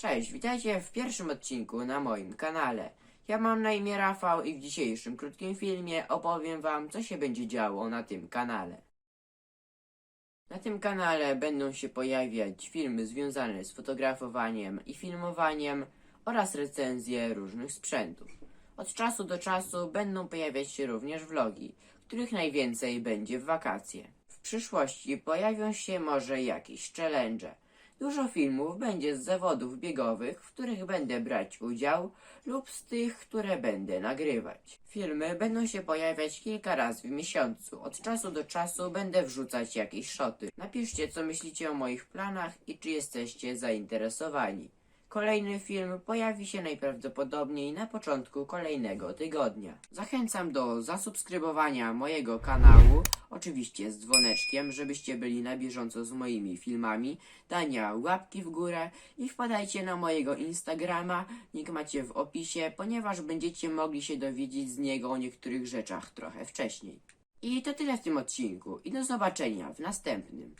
Cześć, witajcie w pierwszym odcinku na moim kanale. Ja mam na imię Rafał i w dzisiejszym krótkim filmie opowiem wam, co się będzie działo na tym kanale. Na tym kanale będą się pojawiać filmy związane z fotografowaniem i filmowaniem oraz recenzje różnych sprzętów. Od czasu do czasu będą pojawiać się również vlogi, których najwięcej będzie w wakacje. W przyszłości pojawią się może jakieś challenge. Dużo filmów będzie z zawodów biegowych, w których będę brać udział lub z tych, które będę nagrywać. Filmy będą się pojawiać kilka razy w miesiącu. Od czasu do czasu będę wrzucać jakieś szoty. Napiszcie, co myślicie o moich planach i czy jesteście zainteresowani. Kolejny film pojawi się najprawdopodobniej na początku kolejnego tygodnia. Zachęcam do zasubskrybowania mojego kanału, oczywiście z dzwoneczkiem, żebyście byli na bieżąco z moimi filmami, dania łapki w górę i wpadajcie na mojego Instagrama, link macie w opisie, ponieważ będziecie mogli się dowiedzieć z niego o niektórych rzeczach trochę wcześniej. I to tyle w tym odcinku i do zobaczenia w następnym.